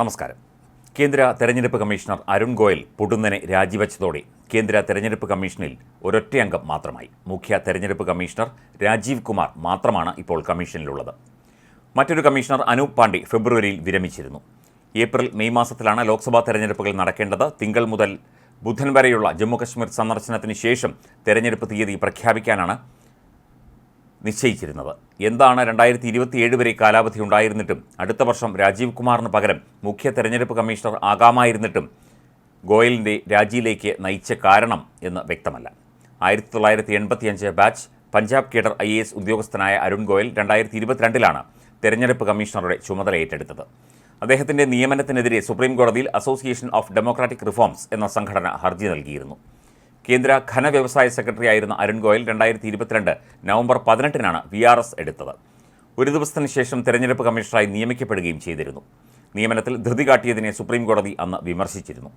നമസ്കാരം. കേന്ദ്ര തെരഞ്ഞെടുപ്പ് കമ്മീഷണർ അരുൺ ഗോയൽ പൊടുന്നനെ രാജിവെച്ചതോടെ കേന്ദ്ര തെരഞ്ഞെടുപ്പ് കമ്മീഷനിൽ ഒരൊറ്റ അംഗം മാത്രമായി. മുഖ്യ തെരഞ്ഞെടുപ്പ് കമ്മീഷണർ രാജീവ് കുമാർ മാത്രമാണ് ഇപ്പോൾ കമ്മീഷനിലുള്ളത്. മറ്റൊരു കമ്മീഷണർ അനൂപ് പാണ്ഡെ ഫെബ്രുവരിയിൽ വിരമിച്ചിരുന്നു. ഏപ്രിൽ മെയ് മാസത്തിലാണ് ലോക്സഭാ തെരഞ്ഞെടുപ്പുകൾ നടക്കേണ്ടത്. തിങ്കൾ മുതൽ ബുധൻ വരെയുള്ള ജമ്മുകശ്മീർ സന്ദർശനത്തിന് ശേഷം തെരഞ്ഞെടുപ്പ് തീയതി പ്രഖ്യാപിക്കാനാണ് നിശ്ചയിച്ചിരുന്നത്. എന്താണ് രണ്ടായിരത്തി ഇരുപത്തിയേഴ് വരെ കാലാവധി ഉണ്ടായിരുന്നിട്ടും അടുത്ത വർഷം രാജീവ് കുമാറിന് പകരം മുഖ്യ തെരഞ്ഞെടുപ്പ് കമ്മീഷണർ ആകാമായിരുന്നിട്ടും ഗോയലിന്റെ രാജിയിലേക്ക് നയിച്ച കാരണം എന്ന് വ്യക്തമല്ല. ആയിരത്തി തൊള്ളായിരത്തി എൺപത്തിയഞ്ച് batch Punjab cadre I A S ഉദ്യോഗസ്ഥനായ അരുൺ ഗോയൽ രണ്ടായിരത്തി ഇരുപത്തിരണ്ടിലാണ് തെരഞ്ഞെടുപ്പ് കമ്മീഷണറുടെ ചുമതല ഏറ്റെടുത്തത്. അദ്ദേഹത്തിന്റെ നിയമനത്തിനെതിരെ സുപ്രീം കോടതിയിൽ അസോസിയേഷൻ ഓഫ് ഡെമോക്രാറ്റിക് റിഫോംസ് എന്ന സംഘടന ഹർജി നൽകിയിരുന്നു. കേന്ദ്ര ഖനവ്യവസായ സെക്രട്ടറി ആയിരുന്ന അരുൺ ഗോയൽ രണ്ടായിരത്തി ഇരുപത്തിരണ്ട് നവംബർ പതിനെട്ടിനാണ് വി ആർ എസ് എടുത്തത്. ഒരു ദിവസത്തിന് ശേഷം തെരഞ്ഞെടുപ്പ് കമ്മീഷണറായി നിയമിക്കപ്പെടുകയും ചെയ്തിരുന്നു. നിയമനത്തിൽ ധൃതി കാട്ടിയതിനെ സുപ്രീംകോടതി അന്ന് വിമർശിച്ചിരുന്നു.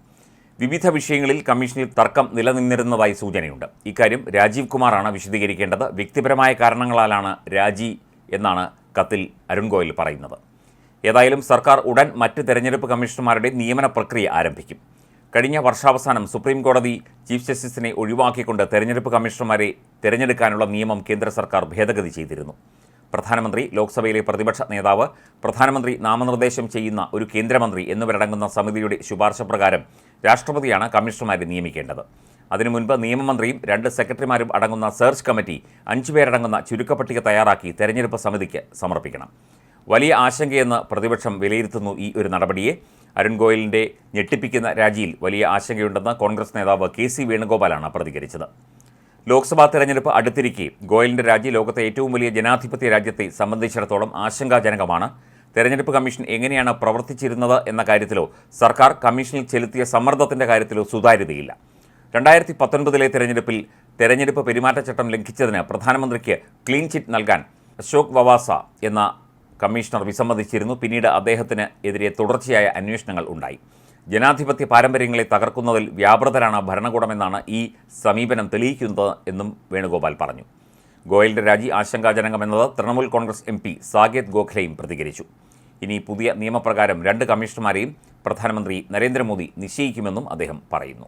വിവിധ വിഷയങ്ങളിൽ കമ്മീഷനിൽ തർക്കം നിലനിന്നിരുന്നതായി സൂചനയുണ്ട്. ഇക്കാര്യം രാജീവ് കുമാറാണ് വിശദീകരിക്കേണ്ടത്. വ്യക്തിപരമായ കാരണങ്ങളാലാണ് രാജി എന്നാണ് കത്തിൽ അരുൺ ഗോയൽ പറയുന്നത്. ഏതായാലും സർക്കാർ ഉടൻ മറ്റ് തെരഞ്ഞെടുപ്പ് കമ്മീഷണർമാരുടെ നിയമന പ്രക്രിയ ആരംഭിക്കും. കഴിഞ്ഞ വർഷാവസാനം സുപ്രീം കോടതി ചീഫ് ജസ്റ്റിസിനെ ഒഴിവാക്കിക്കൊണ്ട് തെരഞ്ഞെടുപ്പ് കമ്മീഷണർമാരെ തിരഞ്ഞെടുക്കാനുള്ള നിയമം കേന്ദ്ര സർക്കാർ ഭേദഗതി ചെയ്തിരുന്നു. പ്രധാനമന്ത്രി ലോക്സഭയിലെ പ്രതിപക്ഷ നേതാവ് പ്രധാനമന്ത്രി നാമനിർദ്ദേശം ചെയ്യുന്ന ഒരു കേന്ദ്രമന്ത്രി എന്നിവരടങ്ങുന്ന സമിതിയുടെ ശുപാർശ പ്രകാരം രാഷ്ട്രപതിയാണ് കമ്മീഷണർമാരെ നിയമിക്കേണ്ടത്. അതിനു മുൻപ് നിയമമന്ത്രിയും രണ്ട് സെക്രട്ടറിമാരും അടങ്ങുന്ന സെർച്ച് കമ്മിറ്റി അഞ്ചു പേരടങ്ങുന്ന ചുരുക്കപ്പട്ടിക തയ്യാറാക്കി തെരഞ്ഞെടുപ്പ് സമിതിക്ക് സമർപ്പിക്കണം. വലിയ ആശങ്കയെന്ന് പ്രതിപക്ഷം വിലയിരുത്തുന്നു ഈ ഒരു നടപടിയെ. അരുൺ ഗോയലിന്റെ ഞെട്ടിപ്പിക്കുന്ന രാജിയിൽ വലിയ ആശങ്കയുണ്ടെന്ന് കോൺഗ്രസ് നേതാവ് കെ സി വേണുഗോപാലാണ് പ്രതികരിച്ചത്. ലോക്സഭാ തെരഞ്ഞെടുപ്പ് അടുത്തിരിക്കെ ഗോയലിന്റെ രാജി ലോകത്തെ ഏറ്റവും വലിയ ജനാധിപത്യ രാജ്യത്തെ സംബന്ധിച്ചിടത്തോളം ആശങ്കാജനകമാണ്. തെരഞ്ഞെടുപ്പ് കമ്മീഷൻ എങ്ങനെയാണ് പ്രവർത്തിച്ചിരുന്നത് എന്ന കാര്യത്തിലോ സർക്കാർ കമ്മീഷനിൽ ചെലുത്തിയ സമ്മർദ്ദത്തിന്റെ കാര്യത്തിലോ സുതാര്യതയില്ല. രണ്ടായിരത്തി പത്തൊൻപതിലെ തെരഞ്ഞെടുപ്പിൽ തെരഞ്ഞെടുപ്പ് പെരുമാറ്റച്ചട്ടം ലംഘിച്ചതിന് പ്രധാനമന്ത്രിക്ക് ക്ലീൻ ചിറ്റ് നൽകാൻ അശോക് വവാസ എന്ന കമ്മീഷണർ വിസമ്മതിച്ചിരുന്നു. പിന്നീട് അദ്ദേഹത്തിന് എതിരെ തുടർച്ചയായ അന്വേഷണങ്ങൾ ഉണ്ടായി. ജനാധിപത്യ പാരമ്പര്യങ്ങളെ തകർക്കുന്നതിൽ വ്യാപൃതരാണ് ഭരണകൂടമെന്നാണ് ഈ സമീപനം തെളിയിക്കുന്നത് എന്നും വേണുഗോപാൽ പറഞ്ഞു. ഗോയലിന്റെ രാജി ആശങ്കാജനകമെന്നത് തൃണമൂൽ കോൺഗ്രസ് എം പി സാകേത് ഗോഖലെയും പ്രതികരിച്ചു. ഇനി പുതിയ നിയമപ്രകാരം രണ്ട് കമ്മീഷണർമാരെയും പ്രധാനമന്ത്രി നരേന്ദ്രമോദി നിശ്ചയിക്കുമെന്നും അദ്ദേഹം പറയുന്നു.